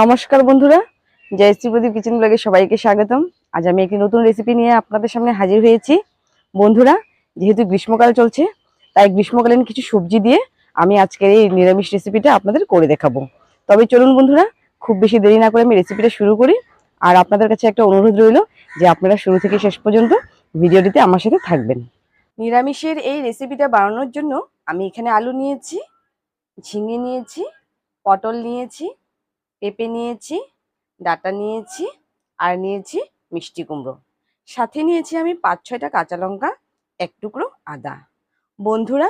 নমস্কার বন্ধুরা জয়শ্রী প্রদীপ কিচেন ব্লগে সবাইকে স্বাগতম। আজ আমি একটি নতুন রেসিপি নিয়ে আপনাদের সামনে হাজির হয়েছি। বন্ধুরা, যেহেতু গ্রীষ্মকাল চলছে, তাই গ্রীষ্মকালীন কিছু সবজি দিয়ে আমি আজকের এই নিরামিষ রেসিপিটা আপনাদের করে দেখাবো। তবে চলুন বন্ধুরা, খুব বেশি দেরি না করে আমি রেসিপিটা শুরু করি। আর আপনাদের কাছে একটা অনুরোধ রইল যে আপনারা শুরু থেকে শেষ পর্যন্ত ভিডিওটিতে আমার সাথে থাকবেন। নিরামিষের এই রেসিপিটা বানানোর জন্য আমি এখানে আলু নিয়েছি, ঝিঙে নিয়েছি, পটল নিয়েছি পেঁপে নিয়েছি, ডাটা নিয়েছি আর নিয়েছি মিষ্টি কুমড়ো। সাথে নিয়েছি আমি পাঁচ ছয়টা কাঁচা লঙ্কা, এক টুকরো আদা। বন্ধুরা,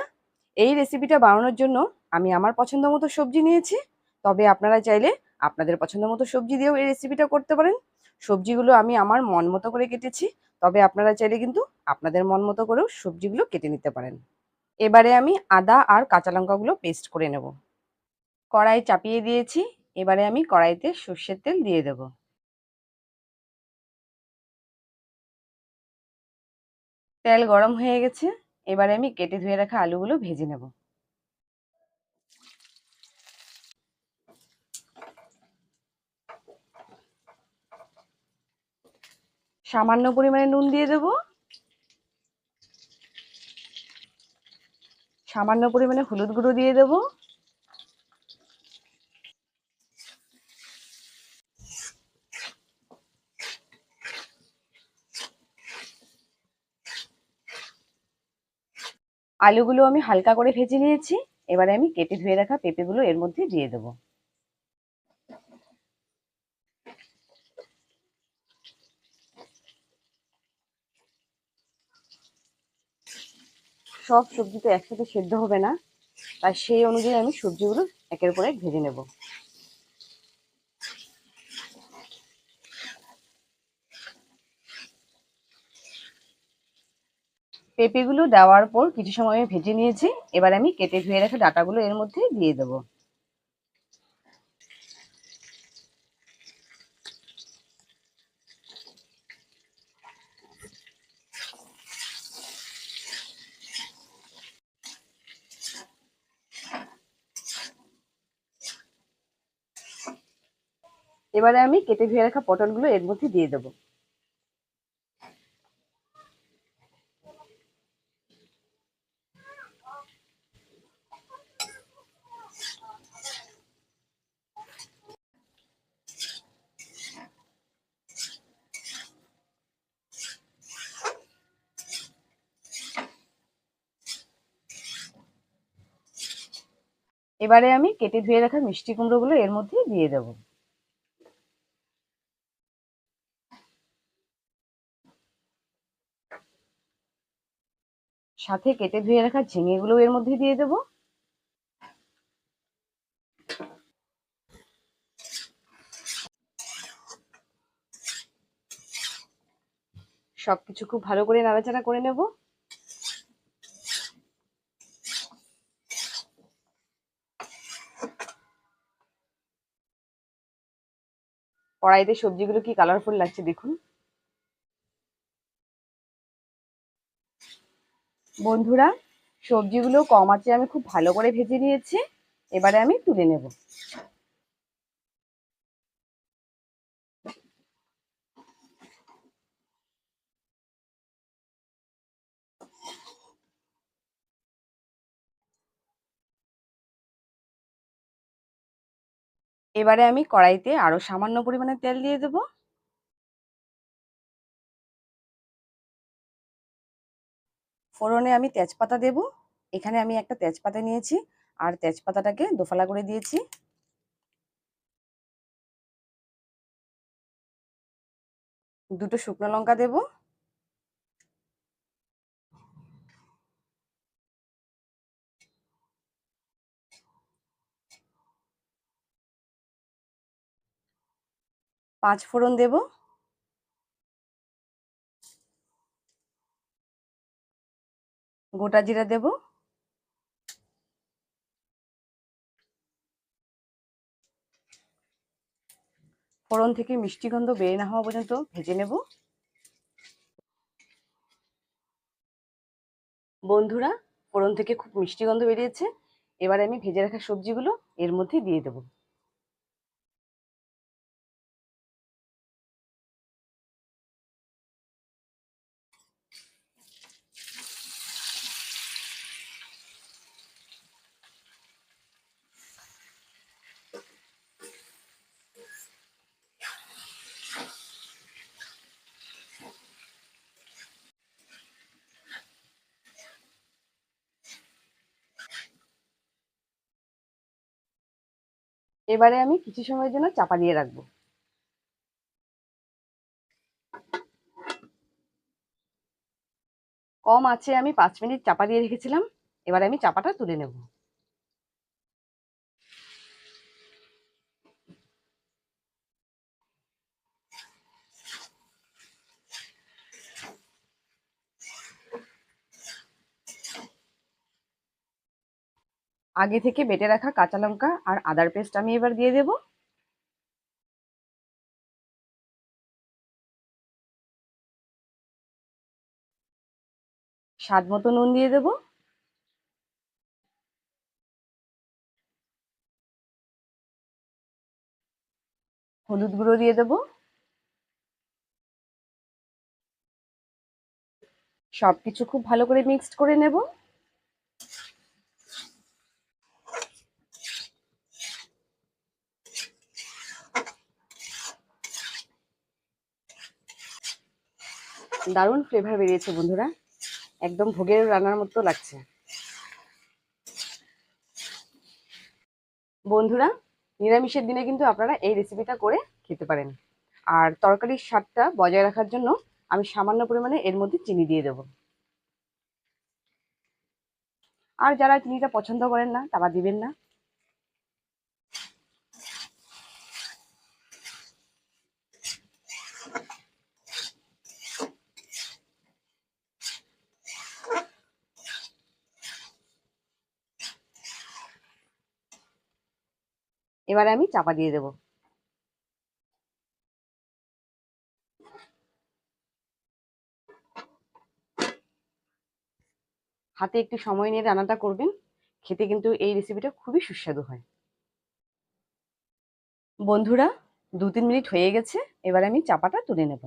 এই রেসিপিটা বানানোর জন্য আমি আমার পছন্দ মতো সবজি নিয়েছি, তবে আপনারা চাইলে আপনাদের পছন্দ মতো সবজি দিয়েও এই রেসিপিটা করতে পারেন। সবজিগুলো আমি আমার মন মতো করে কেটেছি, তবে আপনারা চাইলে কিন্তু আপনাদের মন মতো করেও সবজিগুলো কেটে নিতে পারেন। এবারে আমি আদা আর কাঁচা লঙ্কাগুলো পেস্ট করে নেব। কড়াই চাপিয়ে দিয়েছি এবারে আমি কড়াইতে সর্ষের তেল দিয়ে দেব। তেল গরম হয়ে গেছে, এবারে আমি কেটে ধুয়ে রাখা আলুগুলো ভেজে নেব। সামান্য পরিমাণে নুন দিয়ে দেব। সামান্য পরিমাণে হলুদ গুঁড়ো দিয়ে দেবো। আলুগুলো আমি হালকা করে ভেজে নিয়েছি। এবারে আমি কেটে ধুয়ে রাখা পেঁপেগুলো এর মধ্যে দিয়ে দেবো। সব সবজি তো একসাথে সেদ্ধ হবে না, তাই সেই অনুযায়ী আমি সবজিগুলো একের পর এক ভেজে নেব। পেঁপেগুলো দেওয়ার পর কিছু সময় আমি ভেজে নিয়েছি। এবার আমি কেটে ধুয়ে রাখা ডাটাগুলো এর মধ্যে দিয়ে দেবো। এবারে আমি কেটে ধুয়ে রাখা পটলগুলো এর মধ্যে দিয়ে দেবো। এবারে আমি কেটে ধুয়ে রাখা মিষ্টি কুমড়োগুলো এর মধ্যে দিয়ে দেবো। সাথে কেটে ধুয়ে রাখা ঝিঙেগুলো এর মধ্যে দিয়ে দেবো। সবকিছু খুব ভালো করে নাড়াচাড়া করে নেব। কড়াইতে সবজিগুলো কি কালারফুল লাগছে দেখুন। বন্ধুরা, সবজিগুলো কম আছে, আমি খুব ভালো করে ভেজে নিয়েছি। এবারে আমি তুলে নেব। এবারে আমি কড়াইতে আরও সামান্য পরিমাণে তেল দিয়ে দেবো। ফোড়নে আমি তেজপাতা দেব। এখানে আমি একটা তেজপাতা নিয়েছি আর তেজপাতাটাকে দোফালা করে দিয়েছি। দুটো শুকনো লঙ্কা দেব। পাঁচ ফোড়ন দেব। গোটা জিরা দেব। ফোড়ন থেকে মিষ্টি গন্ধ বেরিয়ে না হওয়া পর্যন্ত ভেজে নেব। বন্ধুরা, ফোড়ন থেকে খুব মিষ্টি গন্ধ বেরিয়েছে। এবারে আমি ভেজে রাখা সবজিগুলো এর মধ্যে দিয়ে দেবো। এবারে আমি কিছু সময়ের জন্য চাপা দিয়ে রাখব। কম আছে আমি পাঁচ মিনিট চাপা দিয়ে রেখেছিলাম, এবারে আমি চাপাটা তুলে নেব। আগে থেকে বেটে রাখা কাঁচা লঙ্কা আর আদার পেস্ট আমি এবার দিয়ে দেব। স্বাদ মতো নুন দিয়ে দেব। হলুদ গুঁড়ো দিয়ে দেব। সবকিছু খুব ভালো করে মিক্সড করে নেব। দারুণ ফ্লেভার বেরিয়েছে বন্ধুরা। একদম ভোগের রান্নার মতো লাগছে। বন্ধুরা, নিরামিষের দিনে কিন্তু আপনারা এই রেসিপিটা করে খেতে পারেন। আর তরকারির স্বাদটা বজায় রাখার জন্য আমি সামান্য পরিমাণে এর মধ্যে চিনি দিয়ে দেব। আর যারা চিনিটা পছন্দ করেন না, তারা দিবেন না। এবারে আমি চাপা দিয়ে দেব। হাতে একটু সময় নিয়ে রান্নাটা করবেন, খেতে কিন্তু এই রেসিপিটা খুবই সুস্বাদু হয়। বন্ধুরা দু তিন মিনিট হয়ে গেছে, এবার আমি চাপাটা তুলে নেব।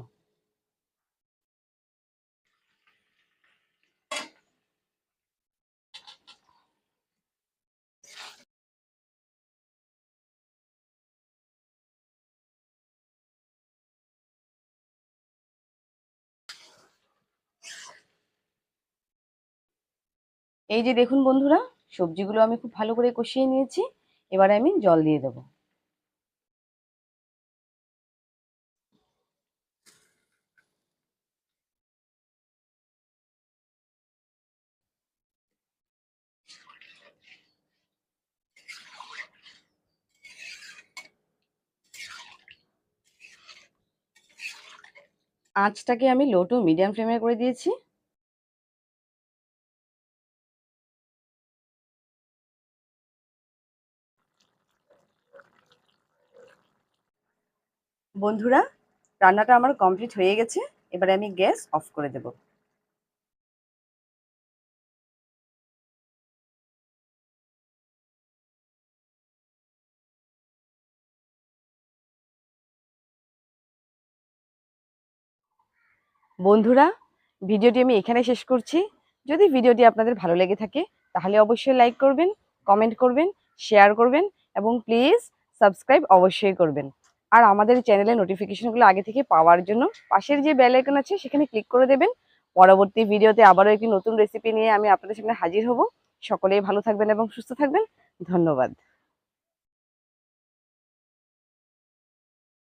এই যে দেখুন বন্ধুরা, সবজিগুলো আমি খুব ভালো করে কষিয়ে নিয়েছি, এবারে আমি জল দিয়ে দেবো। আঁচটাকে আমি লো টু মিডিয়াম ফ্লেমে করে দিয়েছি। বন্ধুরা, রান্নাটা আমার কমপ্লিট হয়ে গেছে। এবারে আমি গ্যাস অফ করে দেব। বন্ধুরা, ভিডিওটি আমি এখানে শেষ করছি। যদি ভিডিওটি আপনাদের ভালো লেগে থাকে, তাহলে অবশ্যই লাইক করবেন কমেন্ট করবেন শেয়ার করবেন এবং প্লিজ সাবস্ক্রাইব অবশ্যই করবেন। আর আমাদের চ্যানেলের নোটিফিকেশনগুলো আগে থেকে পাওয়ার জন্য পাশের যে বেল আইকন আছে সেখানে ক্লিক করে দেবেন। পরবর্তী ভিডিওতে আবারও একটি নতুন রেসিপি নিয়ে আমি আপনাদের সামনে হাজির হব। সকলেই ভালো থাকবেন এবং সুস্থ থাকবেন। ধন্যবাদ।